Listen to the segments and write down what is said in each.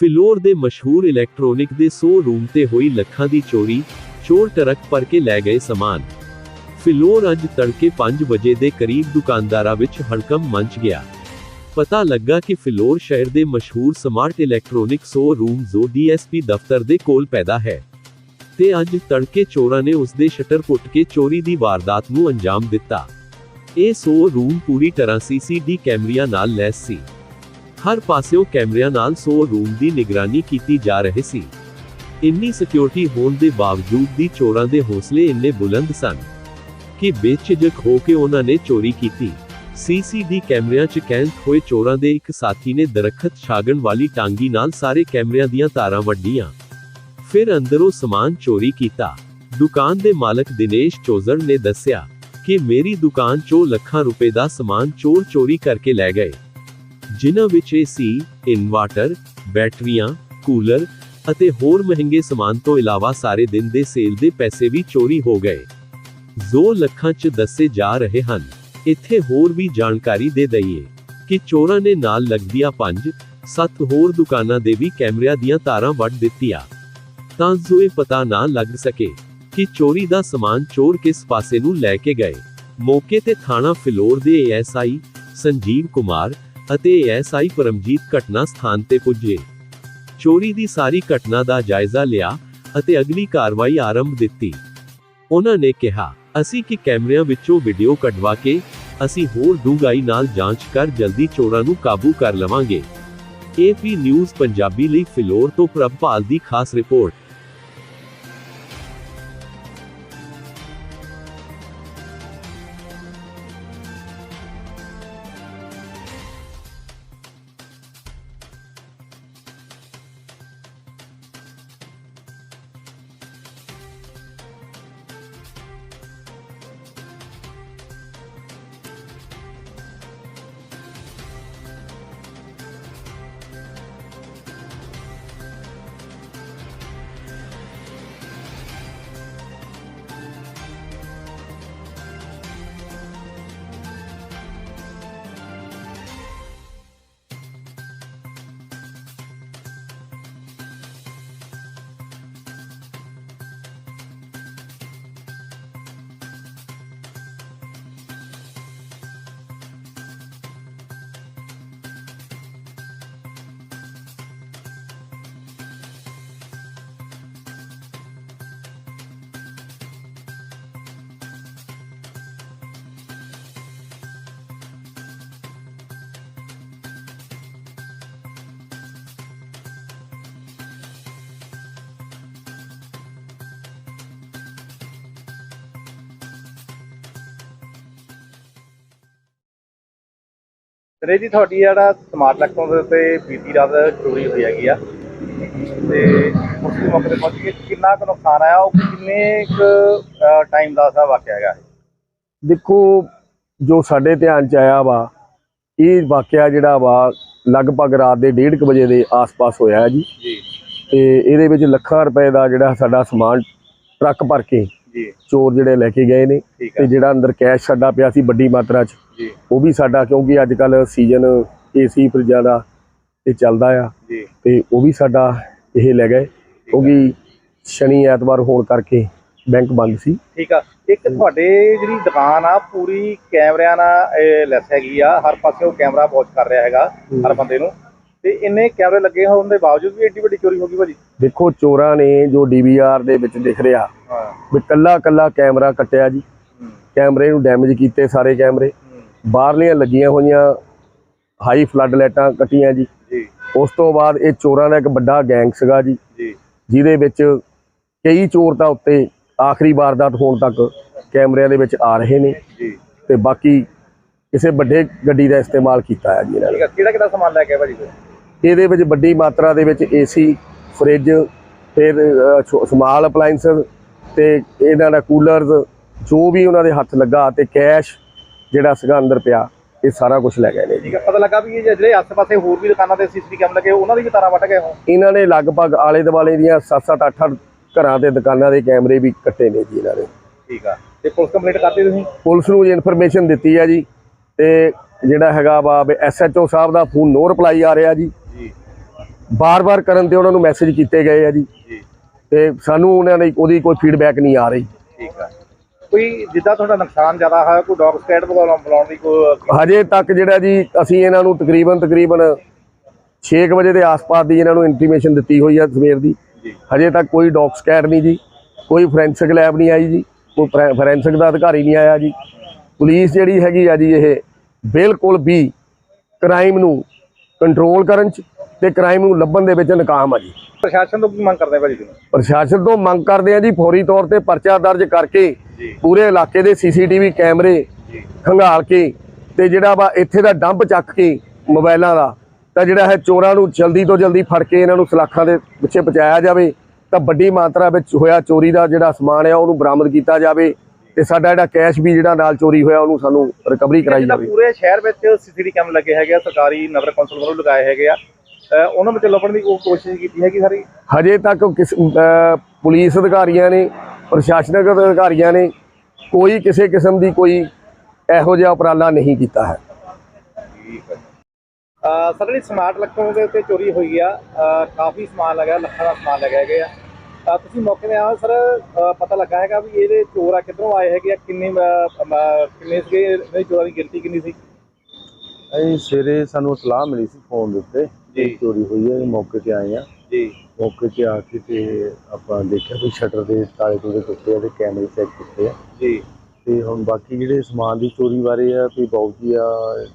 ਫਿਲੌਰ ਦੇ ਮਸ਼ਹੂਰ ਇਲੈਕਟ੍ਰੋਨਿਕ ਦੇ ਸ਼ੋਰੂਮ ਤੇ ਹੋਈ ਲੱਖਾਂ ਦੀ ਚੋਰੀ, ਚੋਰ ਟਰੱਕ ਭਰ ਕੇ ਲੈ ਗਏ ਸਮਾਨ। ਫਿਲੌਰ ਅੱਜ ਤੜਕੇ 5 ਵਜੇ ਦੇ ਕਰੀਬ ਦੁਕਾਨਦਾਰਾਂ ਵਿੱਚ ਹੜਕੰਪ ਮਚ ਗਿਆ। ਪਤਾ ਲੱਗਾ ਕਿ ਫਿਲੌਰ ਸ਼ਹਿਰ ਦੇ ਮਸ਼ਹੂਰ ਸਮਾਰਟ ਇਲੈਕਟ੍ਰੋਨਿਕ ਸ਼ੋਰੂਮ ਜੋ ਡੀਐਸਪੀ ਦਫ਼ਤਰ ਦੇ ਕੋਲ ਪੈਦਾ ਹੈ। ਤੇ ਅੱਜ ਤੜਕੇ ਚੋਰਾਂ ਨੇ ਉਸ ਦੇ ਸ਼ਟਰ ਪੁੱਟ ਕੇ ਚੋਰੀ ਦੀ ਵਾਰਦਾਤ ਨੂੰ ਅੰਜਾਮ ਦਿੱਤਾ। ਇਹ ਸ਼ੋਰੂਮ ਪੂਰੀ ਤਰ੍ਹਾਂ ਸੀਸੀਡੀ ਕੈਮਰਿਆਂ ਨਾਲ ਲੈਸ ਸੀ। ਹਰ ਪਾਸਿਓਂ ਕੈਮਰਿਆਂ ਨਾਲ ਸ਼ੋਰੂਮ ਦੀ ਨਿਗਰਾਨੀ ਕੀਤੀ ਜਾ ਰਹੀ ਸੀ। ਇੰਨੀ ਸਿਕਿਉਰਿਟੀ ਹੋਣ ਦੇ ਬਾਵਜੂਦ ਵੀ ਚੋਰਾਂ ਦੇ ਹੌਸਲੇ ਇੰਨੇ ਬੁਲੰਦ ਸਨ ਕਿ ਬੇਝਿਜਕ ਹੋ ਕੇ ਉਹਨਾਂ ਨੇ ਚੋਰੀ ਕੀਤੀ। ਸੀਸੀਡੀ ਕੈਮਰਿਆਂ 'ਚ ਕੈਦ ਹੋਏ ਚੋਰਾਂ ਦੇ ਇੱਕ ਸਾਥੀ ਨੇ ਦਰਖਤ ਛਾਗਣ ਵਾਲੀ ਟਾਂਗੀ ਨਾਲ ਸਾਰੇ ਕੈਮਰਿਆਂ ਦੀਆਂ ਤਾਰਾਂ ਵੱਢੀਆਂ। ਫਿਰ ਅੰਦਰੋਂ ਸਮਾਨ ਚੋਰੀ ਕੀਤਾ। ਦੁਕਾਨ ਦੇ ਮਾਲਕ ਦਿਨੇਸ਼ ਚੋਜ਼ਰ ਨੇ ਦੱਸਿਆ ਕਿ ਮੇਰੀ ਦੁਕਾਨ 'ਚੋਂ ਲੱਖਾਂ ਰੁਪਏ ਦਾ ਸਮਾਨ ਚੋਰ ਚੋਰੀ ਕਰਕੇ ਲੈ ਗਏ। ਜਿਨ੍ਹਾਂ ਵਿੱਚ ਏਸੀ ਇਨਵਰਟਰ, ਬੈਟਰੀਆਂ, ਕੂਲਰ ਅਤੇ ਹੋਰ ਮਹਿੰਗੇ ਸਮਾਨ ਤੋਂ ਇਲਾਵਾ ਸਾਰੇ ਦਿਨ ਦੇ ਸੇਲ ਦੇ ਪੈਸੇ ਵੀ ਚੋਰੀ ਹੋ ਗਏ। ਜ਼ੋ ਲੱਖਾਂ 'ਚ ਦੱਸੇ ਜਾ ਰਹੇ ਹਨ। ਇੱਥੇ ਹੋਰ ਵੀ ਜਾਣਕਾਰੀ ਦੇ ਦਈਏ ਕਿ ਚੋਰਾਂ ਨੇ ਨਾਲ ਲੱਗਦੀਆਂ ਪੰਜ, ਸੱਤ ਹੋਰ ਦੁਕਾਨਾਂ ਦੇ ਵੀ ਕੈਮਰਿਆਂ ਦੀਆਂ ਤਾਰਾਂ ਵੱਢ ਦਿੱਤੀਆਂ। ਤਾਂ ਜੋ ਇਹ ਪਤਾ ਨਾ ਲੱਗ ਸਕੇ ਕਿ ਚੋਰੀ ਦਾ ਸਮਾਨ ਚੋਰ ਕਿਸ ਪਾਸੇ ਨੂੰ ਲੈ ਕੇ ਗਏ। ਮੌਕੇ ਤੇ ਥਾਣਾ ਫਿਲੌਰ ਦੇ ਏਐਸਆਈ ਸੰਜੀਵ ਕੁਮਾਰ ਅਤੇ ਏਐਸਆਈ ਪਰਮਜੀਤ ਘਟਨਾ ਸਥਾਨ ਤੇ ਪੁੱਜੇ। ਚੋਰੀ ਦੀ ਸਾਰੀ ਘਟਨਾ ਦਾ ਜਾਇਜ਼ਾ ਲਿਆ ਅਤੇ ਅਗਲੀ ਕਾਰਵਾਈ ਆਰੰਭ ਦਿੱਤੀ। ਉਹਨਾਂ ਨੇ ਕਿਹਾ, ਅਸੀਂ ਕਿ ਕੈਮਰਿਆਂ ਵਿੱਚੋਂ ਵੀਡੀਓ ਕਢਵਾ ਕੇ ਅਸੀਂ ਹੋਰ ਡੂੰਘਾਈ ਨਾਲ ਜਾਂਚ ਕਰ ਜਲਦੀ ਚੋਰਾਂ ਨੂੰ ਕਾਬੂ ਕਰ ਲਵਾਂਗੇ। ਏਪੀ ਨਿਊਜ਼ ਪੰਜਾਬੀ ਲਈ ਫਿਲੌਰ ਤੋਂ ਪ੍ਰਭਪਾਲ ਦੀ ਖਾਸ ਰਿਪੋਰਟ। ਰੇ ਜੀ ਤੁਹਾਡੀ ਜਿਹੜਾ ਸਮਾਰਟ ਇਲੈਕਟ੍ਰੋਨ ਦੇ ਉੱਤੇ ਬੀਤੀ ਰਾਤ ਚੋਰੀ ਹੋਈ ਹੈਗੀ ਆ। ਤੇ ਉਸ ਦੇ ਮੌਕੇ ਤੇ ਪਹੁੰਚ ਕੇ ਕਿੰਨਾ ਕੁ ਨੁਕਸਾਨ ਆਇਆ ਉਹ ਕਿੰਨੇ ਕੁ ਟਾਈਮ ਦਾ ਸਾ ਵਾਕਿਆ ਹੈਗਾ? ਦੇਖੋ ਜੋ ਸਾਡੇ ਧਿਆਨ ਚ ਆਇਆ ਵਾ ਇਹ ਵਾਕਿਆ ਜਿਹੜਾ ਵਾ ਲਗਭਗ ਰਾਤ ਦੇ 1:30 ਵਜੇ ਦੇ ਆਸ-ਪਾਸ ਹੋਇਆ ਹੈ ਜੀ। ਜੀ। ਤੇ ਇਹਦੇ ਵਿੱਚ ਲੱਖਾਂ ਰੁਪਏ ਦਾ ਜਿਹੜਾ ਸਾਡਾ ਸਮਾਨ ਟਰੱਕ ਭਰ ਕੇ ਜੀ। ਚੋਰ ਜਿਹੜੇ ਲੈ ਕੇ ਗਏ ਨੇ ਤੇ ਜਿਹੜਾ ਅੰਦਰ ਕੈਸ਼ ਸਾਡਾ ਪਿਆ ਸੀ ਵੱਡੀ ਮਾਤਰਾ 'ਚ ਉਹ ਵੀ ਸਾਡਾ ਕਿਉਂਕਿ ਅੱਜ ਕੱਲ ਸੀਜ਼ਨ ਏਸੀ ਫਰਿੱਜਾਂ ਦਾ ਤੇ ਚੱਲਦਾ ਆ। ਤੇ ਉਹ ਵੀ ਸਾਡਾ ਇਹ ਲੈ ਗਏ ਕਿਉਂਕਿ ਸ਼ਨੀ ਐਤਵਾਰ ਹੋਣ ਕਰਕੇ ਬੈਂਕ ਬੰਦ ਸੀ। ਠੀਕ ਆ। ਇੱਕ ਤੁਹਾਡੇ ਜਿਹੜੀ ਦੁਕਾਨ ਆ ਪੂਰੀ ਕੈਮਰਿਆਂ ਨਾਲ ਲੈਸ ਹੈਗੀ ਆ। ਹਰ ਪਾਸੇ ਉਹ ਕੈਮਰਾ ਵਾਚ ਕਰ ਰਿਹਾ ਹੈਗਾ ਹਰ ਬੰਦੇ ਨੂੰ। ਤੇ ਇੰਨੇ ਕੈਮਰੇ ਲੱਗੇ ਹੋਣ ਦੇ ਬਾਵਜੂਦ ਵੀ ਏਡੀ ਵੱਡੀ ਚੋਰੀ ਹੋ ਗਈ ਭਾਜੀ? ਦੇਖੋ ਚੋਰਾਂ ਨੇ ਜੋ ਡੀਵੀਆਰ ਦੇ ਵਿੱਚ ਦਿਖ ਰਿਹਾ ਵੀ ਕੱਲਾ ਕੱਲਾ ਕੈਮਰਾ ਕੱਟਿਆ ਜੀ। ਕੈਮਰੇ ਨੂੰ ਡੈਮੇਜ ਕੀਤੇ ਸਾਰੇ ਕੈਮਰੇ। ਬਾਹਰਲੀਆਂ ਲੱਗੀਆਂ ਹੋਈਆਂ ਹਾਈ ਫਲੱਡ ਲਾਈਟਾਂ ਕੱਟੀਆਂ ਜੀ। ਉਸ ਤੋਂ ਬਾਅਦ ਇਹ ਚੋਰਾਂ ਦਾ ਇੱਕ ਵੱਡਾ ਗੈਂਗ ਸੀਗਾ ਜੀ। ਜਿਹਦੇ ਵਿੱਚ ਕਈ ਚੋਰ ਤਾਂ ਉੱਤੇ ਆਖਰੀ ਵਾਰਦਾਤ ਹੋਣ ਤੱਕ ਕੈਮਰਿਆਂ ਦੇ ਵਿੱਚ ਆ ਰਹੇ ਨੇ। ਤੇ ਬਾਕੀ ਕਿਸੇ ਵੱਡੇ ਗੱਡੀ ਦਾ ਇਸਤੇਮਾਲ ਕੀਤਾ ਹੈ ਜੀ ਇਹਨਾਂ ਨੇ। ਕਿਹੜਾ ਕਿਹੜਾ ਸਮਾਨ ਲੈ ਕੇ ਭਾਜੀ? ਇਹਦੇ ਵਿੱਚ ਵੱਡੀ ਮਾਤਰਾ ਦੇ ਵਿੱਚ ਏਸੀ ਫ੍ਰਿਜ ਫਿਰ ਸਮਾਲ ਅਪਲਾਈਐਂਸਸ ਤੇ ਇਹਨਾਂ ਦਾ ਕੂਲਰਸ ਜੋ ਵੀ ਉਹਨਾਂ ਦੇ ਹੱਥ ਲੱਗਾ ਤੇ ਕੈਸ਼ ਜਿਹੜਾ ਸੀਗਾ ਅੰਦਰ ਪਿਆ ਇਹ ਸਾਰਾ ਕੁਝ ਲੈ ਗਏ ਨੇ ਜੀ। ਠੀਕ ਆ ਪਤਾ ਲੱਗਾ ਵੀ ਇਹ ਜਿਹੜੇ ਆਸ-ਪਾਸੇ ਹੋਰ ਵੀ ਦੁਕਾਨਾਂ ਤੇ ਸੀਸੀਟੀਵੀ ਕੈਮ ਲੱਗੇ ਉਹਨਾਂ ਦੀ ਵੀ ਤਾਰਾਂ ਵੱਟ ਗਏ ਹੋ ਇਹਨਾਂ ਨੇ ਲਗਭਗ ਆਲੇ ਦੁਆਲੇ ਦੀਆਂ 7-7 8-8 ਘਰਾਂ ਤੇ ਦੁਕਾਨਾਂ ਦੇ ਕੈਮਰੇ ਵੀ ਕੱਟੇ ਨੇ ਜੀ ਇਹਨਾਂ ਨੇ ਠੀਕ ਆ। ਤੇ ਪੁਲਿਸ ਕੰਪਲੀਟ ਕਰਤੀ ਤੁਸੀਂ? ਪੁਲਿਸ ਨੂੰ ਜੀ ਇਨਫੋਰਮੇਸ਼ਨ ਦਿੱਤੀ ਹੈ ਜੀ ਤੇ ਜਿਹੜਾ ਹੈਗਾ ਵਾ ਐਸਐਚਓ ਸਾਹਿਬ ਦਾ ਫੋਨ ਨੋ ਰਿਪਲਾਈ ਆ ਰਿਹਾ ਜੀ। ਜੀ। ਬਾਰ-ਬਾਰ ਕਰਨ ਤੇ ਉਹਨਾਂ ਨੂੰ ਮੈਸੇਜ ਕੀਤੇ ਗਏ ਆ ਜੀ। ਜੀ। ਤੇ ਸਾਨੂੰ ਉਹਨਾਂ ਦੀ ਉਹਦੀ ਕੋਈ ਫੀਡਬੈਕ ਨਹੀਂ ਆ ਰਹੀ। ਠੀਕ ਆ। ਕੋਈ ਜਿੱਦਾਂ ਤੁਹਾਡਾ ਨੁਕਸਾਨ ਜ਼ਿਆਦਾ ਹੋਇਆ ਕੋਈ ਡੌਗ ਸਕੈਡ ਬੁਲਾਉਣ ਦੀ ਕੋਈ ਹਜੇ ਤੱਕ ਜਿਹੜਾ ਜੀ ਅਸੀਂ ਇਹਨਾਂ ਨੂੰ ਤਕਰੀਬਨ ਤਕਰੀਬਨ 6 ਵਜੇ ਦੇ ਆਸ-ਪਾਸ ਦੀ ਇਹਨਾਂ ਨੂੰ ਇੰਟੀਮੇਸ਼ਨ ਦਿੱਤੀ ਹੋਈ ਆ ਸਵੇਰ ਦੀ। ਹਜੇ ਤੱਕ ਕੋਈ ਡੌਗ ਸਕੈਡ ਨਹੀਂ ਜੀ। ਕੋਈ ਫੋਰੈਂਸਿਕ ਲੈਬ ਨਹੀਂ ਆਈ ਜੀ। ਕੋਈ ਫੋਰੈਂਸਿਕ ਦਾ ਅਧਿਕਾਰੀ ਨਹੀਂ ਆਇਆ ਜੀ। ਪੁਲਿਸ ਜਿਹੜੀ ਹੈਗੀ ਆ ਜੀ ਇਹ ਬਿਲਕੁਲ ਵੀ ਕ੍ਰਾਈਮ ਨੂੰ ਕੰਟਰੋਲ ਕਰਨ ਚ ਤੇ ਕ੍ਰਾਈਮ ਨੂੰ ਲੱਭਣ ਦੇ ਵਿੱਚ ਨਾਕਾਮ ਆ ਜੀ। ਪ੍ਰਸ਼ਾਸਨ ਤੋਂ ਕੀ ਮੰਗ ਕਰਦੇ ਆ ਭਾਜੀ ਤੁਸੀਂ? ਪ੍ਰਸ਼ਾਸਨ ਤੋਂ ਮੰਗ ਕਰਦੇ ਆ ਜੀ ਫੌਰੀ ਤੌਰ ਤੇ ਪਰਚਾ ਦਰਜ ਕਰਕੇ ਪੂਰੇ ਇਲਾਕੇ ਦੇ ਸੀਸੀਟੀਵੀ ਕੈਮਰੇ ਖੰਗਾਲ ਕੇ ਤੇ ਜਿਹੜਾ ਵਾ ਇੱਥੇ ਦਾ ਡੰਪ ਚੱਕ ਕੇ ਮੋਬਾਈਲਾਂ ਦਾ ਤਾਂ ਜਿਹੜਾ ਹੈ ਚੋਰਾਂ ਨੂੰ ਜਲਦੀ ਤੋਂ ਜਲਦੀ ਫੜ ਕੇ ਇਹਨਾਂ ਨੂੰ ਸਲਾਖਾਂ ਦੇ ਪਿੱਛੇ ਪਹੁੰਚਾਇਆ ਜਾਵੇ ਤਾਂ ਵੱਡੀ ਮਾਤਰਾ ਵਿੱਚ ਹੋਇਆ ਚੋਰੀ ਦਾ ਜਿਹੜਾ ਸਮਾਨ ਆ ਉਹਨੂੰ ਬਰਾਮਦ ਕੀਤਾ ਜਾਵੇ ਤੇ ਸਾਡਾ ਜਿਹੜਾ ਕੈਸ਼ ਵੀ ਜਿਹੜਾ ਨਾਲ ਚੋਰੀ ਹੋਇਆ ਉਹਨੂੰ ਸਾਨੂੰ ਰਿਕਵਰੀ ਕਰਾਈ ਜਾਵੇ। ਪੂਰੇ ਸ਼ਹਿਰ ਵਿੱਚ ਸੀਸੀਟੀ ਕੈਮ ਲੱਗੇ ਹੈਗੇ ਆ ਸਰਕਾਰੀ ਨਗਰ ਕੌਂਸਲ ਵੱਲੋਂ ਲਗਾਏ ਹੈਗੇ ਆ ਉਹਨਾਂ ਵਿੱਚ ਲੱਭਣ ਦੀ ਕੋਈ ਕੋਸ਼ਿਸ਼ ਕੀਤੀ ਹੈਗੀ ਸਾਰੀ? ਹਜੇ ਤੱਕ ਕਿਸ ਅਹ ਪੁਲਿਸ ਅਧਿਕਾਰੀਆਂ ਨੇ ਪ੍ਰਸ਼ਾਸਨਿਕ ਅਧਿਕਾਰੀਆਂ ਨੇ ਕੋਈ ਕਿਸੇ ਕਿਸਮ ਦੀ ਕੋਈ ਇਹੋ ਜਿਹਾ ਉਪਰਾਲਾ ਨਹੀਂ ਕੀਤਾ ਹੈ। ਠੀਕ ਹੈ। ਅਹ ਸਰ ਜਿਹੜੀ ਸਮਾਰਟ ਲੱਖਾਂ ਦੇ ਉੱਤੇ ਚੋਰੀ ਹੋਈ ਆ। ਅਹ ਕਾਫੀ ਸਮਾਨ ਲੱਗਾ ਲੱਖਾਂ ਦਾ ਸਮਾਨ ਲੱਗਾ ਹੈਗੇ ਆ। ਤਾਂ ਤੁਸੀਂ ਮੌਕੇ ਤੇ ਆਓ ਸਰ ਅਹ ਪਤਾ ਲੱਗਾ ਹੈਗਾ ਵੀ ਇਹਦੇ ਚੋਰ ਆ ਕਿੱਧਰੋਂ ਆਏ ਹੈਗੇ ਆ ਕਿੰਨੇ ਅਹ, ਕਿੰਨੇ ਸੀਗੇ ਇਹਨਾਂ ਚੋਰਾਂ ਦੀ ਗਿਣਤੀ ਕਿੰਨੀ ਸੀ? ਅਸੀਂ ਸਵੇਰੇ ਸਾਨੂੰ ਇਤਲਾਹ ਮਿਲੀ ਸੀ ਫੋਨ ਦੇ ਉੱਤੇ ਜੀ। ਚੋਰੀ ਹੋਈ ਹੈ ਅਸੀਂ ਮੌਕੇ ਤੇ ਆਏ ਆ ਜੀ। ਮੌਕੇ ਤੇ ਆ ਕੇ ਤੇ ਆਪਾਂ ਦੇਖਿਆ ਵੀ ਸ਼ਟਰ ਦੇ ਤਾਲੇ ਤੂਲੇ ਟੁੱਟੇ ਆ ਤੇ ਕੈਮਰੇ ਚੈੱਕ ਕੀਤੇ ਆ। ਜੀ। ਤੇ ਹੁਣ ਬਾਕੀ ਜਿਹੜੇ ਸਮਾਨ ਦੀ ਚੋਰੀ ਬਾਰੇ ਆ ਵੀ ਬਾਊ ਜੀ ਆ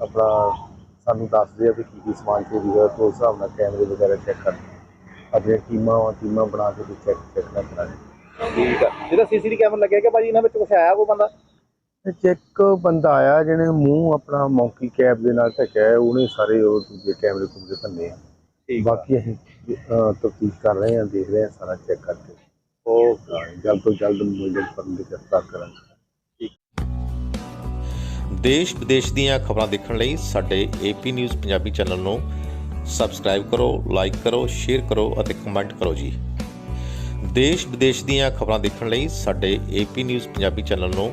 ਆਪਣਾ ਸਾਨੂੰ ਦੱਸਦੇ ਆ ਵੀ ਕੀ ਕੀ ਸਮਾਨ ਚੋਰੀ ਹੋਇਆ ਤੇ ਉਸ ਹਿਸਾਬ ਨਾਲ ਕੈਮਰੇ ਵਗੈਰਾ ਚੈੱਕ ਕਰ ਆਪਣੀਆਂ ਟੀਮਾਂ ਵਾ ਟੀਮਾਂ ਬਣਾ ਕੇ ਚੈੱਕ ਚੈੱਕ ਕਰਾਂਗੇ। ਠੀਕ ਆ। ਜਿਹੜਾ ਸੀਸੀਟੀ ਕੈਮਰਾ ਲੱਗਿਆ ਕਿ ਭਾਜੀ ਇਹਨਾਂ ਵਿੱਚ ਕੁਛ ਆਇਆ ਕੋਈ ਬੰਦਾ? ਤੇ ਚੈੱਕ ਬੰਦਾ ਆਇਆ ਜਿਹਨੇ ਮੂੰਹ ਆਪਣਾ ਮੌਂਕੀ ਕੈਪ ਦੇ ਨਾਲ ਢਕਿਆ ਹੈ, ਉਹਨੇ ਸਾਰੇ ਉਹ ਦੂਜੇ ਕੈਮਰੇ ਕੁਮਰੇ ਭੰਨੇ ਆ। ਠੀਕ ਆ। ਬਾਕੀ ਅਸੀਂ ਤਫਤੀਸ਼ ਕਰ ਰਹੇ ਹਾਂ ਦੇਖ ਰਹੇ ਹਾਂ ਸਾਰਾ ਚੈੱਕ ਕਰਕੇ। ਉਹ ਜਲਦ ਤੋਂ ਜਲਦ ਮੁਲਜ਼ਮ ਫੜਨ ਦੀ ਗ੍ਰਿਫਤਾਰ ਕਰਾਂਗੇ। ਦੇਸ਼ ਵਿਦੇਸ਼ ਦੀਆਂ ਖਬਰਾਂ ਦੇਖਣ ਲਈ ਸਾਡੇ ਏਪੀ ਨਿਊਜ਼ ਪੰਜਾਬੀ ਚੈਨਲ ਨੂੰ ਸਬਸਕ੍ਰਾਈਬ ਕਰੋ ਲਾਈਕ ਕਰੋ ਸ਼ੇਅਰ ਕਰੋ ਅਤੇ ਕਮੈਂਟ ਕਰੋ ਜੀ। ਦੇਸ਼ ਵਿਦੇਸ਼ ਦੀਆਂ ਖਬਰਾਂ ਦੇਖਣ ਲਈ ਸਾਡੇ ਏਪੀ ਨਿਊਜ਼ ਪੰਜਾਬੀ ਚੈਨਲ ਨੂੰ